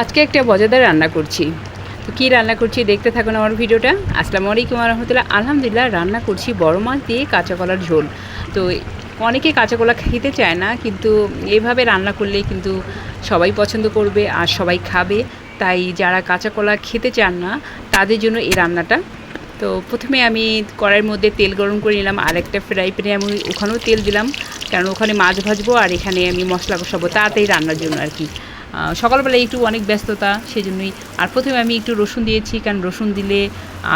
আজকে একটা মজাদার রান্না করছি। তো কী রান্না করছি দেখতে থাকুন আমার ভিডিওটা। আসসালামু আলাইকুম রহমতুল্লাহ। আলহামদুলিল্লাহ রান্না করছি বড় মাছ দিয়ে কাঁচা কলার ঝোল। তো অনেকে কাঁচা কলা খেতে চায় না, কিন্তু এভাবে রান্না করলে কিন্তু সবাই পছন্দ করবে আর সবাই খাবে। তাই যারা কাঁচা কলা খেতে চান না, তাদের জন্য এই রান্নাটা। তো প্রথমে আমি কড়াইয়ের মধ্যে তেল গরম করে নিলাম, আর একটা ফ্রাই প্যানে আমি ওখানেও তেল দিলাম। কারণ ওখানে মাছ ভাজবো আর এখানে আমি মশলা কষাবো তাড়াতাড়ি রান্নার জন্য আর কি। সকালবেলা একটু অনেক ব্যস্ততা সেই জন্যই আর প্রথমে আমি একটু রসুন দিয়েছি, কারণ রসুন দিলে,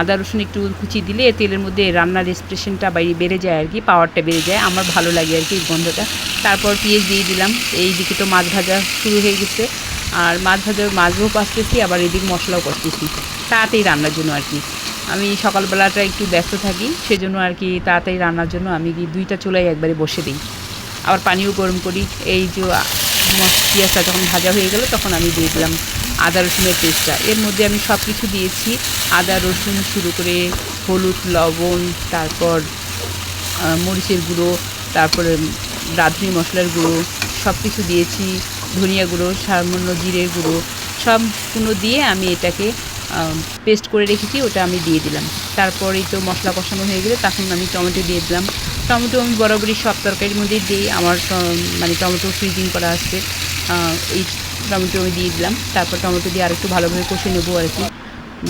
আদা, রসুন একটু কুচি দিলে তেলের মধ্যে রান্নার এক্সপ্রেশনটা বাইরে বেড়ে যায় আর কি পাওয়ারটা বেড়ে যায়। আমার ভালো লাগে আর কি গন্ধটা। তারপর পেঁয়াজ দিয়ে দিলাম। এই দিকে তো মাছ ভাজা শুরু হয়ে গেছে। আর মাছ ভাজা মাছও পাসতেছি আবার এদিক মশলাও করতেছি। তাড়াতাড়ি রান্নার জন্য আর কি আমি সকালবেলাটা একটু ব্যস্ত থাকি, সেজন্য আর কি তাড়াতাড়ি রান্নার জন্য আমি কি দুইটা চুলাই একবারে বসে দিই। আবার পানিও গরম করি। এই যে পেঁয়াজটা যখন ভাজা হয়ে গেল, তখন আমি দিয়ে দিলাম আদা রসুনের পেস্টটা। এর মধ্যে আমি সব কিছু দিয়েছি। আদা, রসুন শুরু করে হলুদ, লবণ, তারপর মরিচের গুঁড়ো, তারপরে রাঁধুনি মশলার গুঁড়ো সব কিছু দিয়েছি। ধনিয়া গুঁড়ো, সামান্য জিরের গুঁড়ো সবগুলো দিয়ে আমি এটাকে পেস্ট করে রেখেছি, ওটা আমি দিয়ে দিলাম। তারপরেই তো মশলা কষানো হয়ে গেলে, তখন আমি টমেটো দিয়ে দিলাম। টমেটো আমি বরাবরই সব তরকারির মধ্যেই দিই। আমার মানে টমেটো ফ্রিজিং করা আহ, এই টমেটো আমি দিয়ে দিলাম। তারপর টমেটো দিয়ে আরেকটু ভালোভাবে কষে নেব আর কি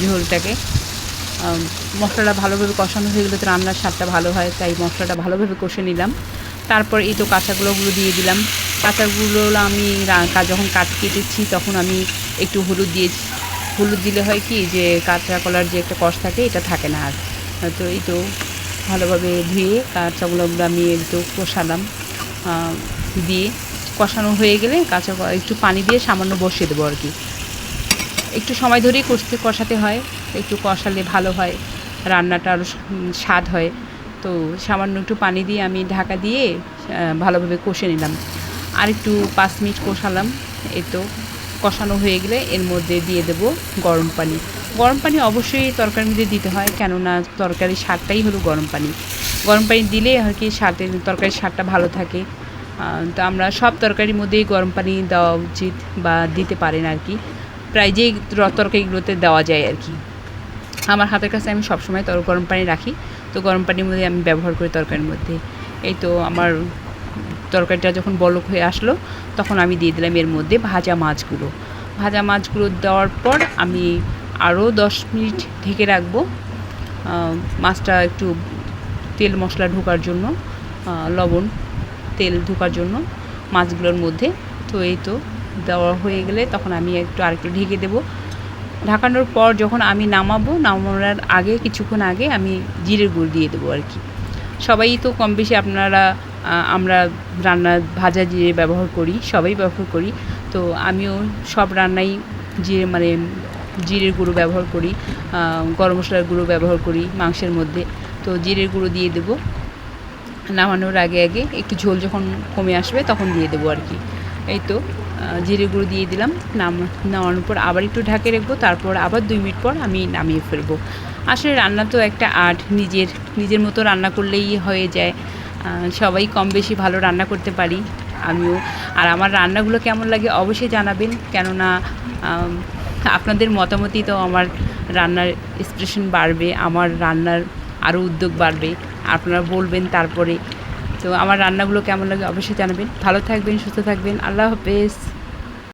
ঝোলটাকে। মশলাটা ভালোভাবে কষানো হয়ে গেলে তো রান্নার স্বাদটা ভালো হয় তাই মশলাটা ভালোভাবে কষে নিলাম। তারপর এই তো কাঁচাগুলোগুলো দিয়ে দিলাম। কাঁচাগুলো আমি যখন কাট কেটেছি তখন আমি একটু হলুদ দিয়েছি হলুদ দিলে হয় কি যে কাঁচা কলার যে একটা কষ থাকে এটা থাকে না আর। তো এই তো ভালোভাবে ধুয়ে কাঁচাগুলো আমি একটু কষালাম। দিয়ে কষানো হয়ে গেলে কাঁচা একটু পানি দিয়ে সামান্য বসিয়ে দেবো আর কি। একটু সময় ধরেই কষতে, কষাতে হয়, একটু কষালে ভালো হয়, রান্নাটা আরও স্বাদ হয়। তো সামান্য একটু পানি দিয়ে আমি ঢাকা দিয়ে ভালোভাবে কষে নিলাম। আর একটু পাঁচ মিনিট কষালাম এই তো কষানো হয়ে গেলে এর মধ্যে দিয়ে দেব গরম পানি। গরম পানি অবশ্যই তরকারির মধ্যে দিতে হয়, কেননা তরকারির স্বাদটাই হলো গরম পানি। গরম পানি দিলে আর কি স্বাদের, তরকারির স্বাদটা ভালো থাকে। তো আমরা সব তরকারির মধ্যেই গরম পানি দেওয়া উচিত বা দিতে পারেন আর কি। প্রায় যে র- তরকারিগুলোতে দেওয়া যায় আর কি। আমার হাতের কাছে আমি সবসময় তর, গরম পানি রাখি। তো গরম পানির মধ্যে আমি ব্যবহার করি তরকারির মধ্যে। এই তো আমার তরকারিটা যখন বলক হয়ে আসলো, তখন আমি দিয়ে দিলাম এর মধ্যে ভাজা মাছগুলো। ভাজা মাছগুলো দেওয়ার পর আমি আরও দশ মিনিট ঢেকে রাখব। মাছটা একটু তেল মশলা ঢোকার জন্য লবণ তেল ঢোকার জন্য মাছগুলোর মধ্যে। তো এই তো দেওয়া হয়ে গেলে তখন আমি একটু আরেকটু ঢেকে দেবো। ঢাকানোর পর যখন আমি নামাবো, নামানোর আগে কিছুক্ষণ আগে আমি জিরের গুঁড়ো দিয়ে দেবো আর কি। সবাই তো কম বেশি আপনারা আমরা রান্না, ভাজা জিরে ব্যবহার করি, সবাই ব্যবহার করি। তো আমিও সব রান্নাই জিরে মানে জিরের গুঁড়ো ব্যবহার করি গরম মশলার গুঁড়ো ব্যবহার করি মাংসের মধ্যে। তো জিরের গুঁড়ো দিয়ে দেবো। নামানোর আগে আগে একটু ঝোল যখন কমে আসবে তখন দিয়ে দেবো আর কি। এই তো জিরে গুঁড়ো দিয়ে দিলাম। নাম, নামানোর পর আবার একটু ঢাকে রাখব, তারপর আবার দুই মিনিট পর আমি নামিয়ে ফেলব। আসলে রান্না তো একটা আর্ট, নিজের নিজের মতো রান্না করলেই হয়ে যায়। সবাই কম বেশি ভালো রান্না করতে পারি। আমিও। আর আমার রান্নাগুলো কেমন লাগে অবশ্যই জানাবেন। কেননা আপনাদের মতামতই তো আমার রান্নার এক্সপ্রেশন বাড়বে, আমার রান্নার আরও উদ্যোগ বাড়বে, আপনারা বলবেন তারপরে। তো আমার রান্নাগুলো কেমন লাগে অবশ্যই জানাবেন। ভালো থাকবেন, সুস্থ থাকবেন। আল্লাহ হাফেজ।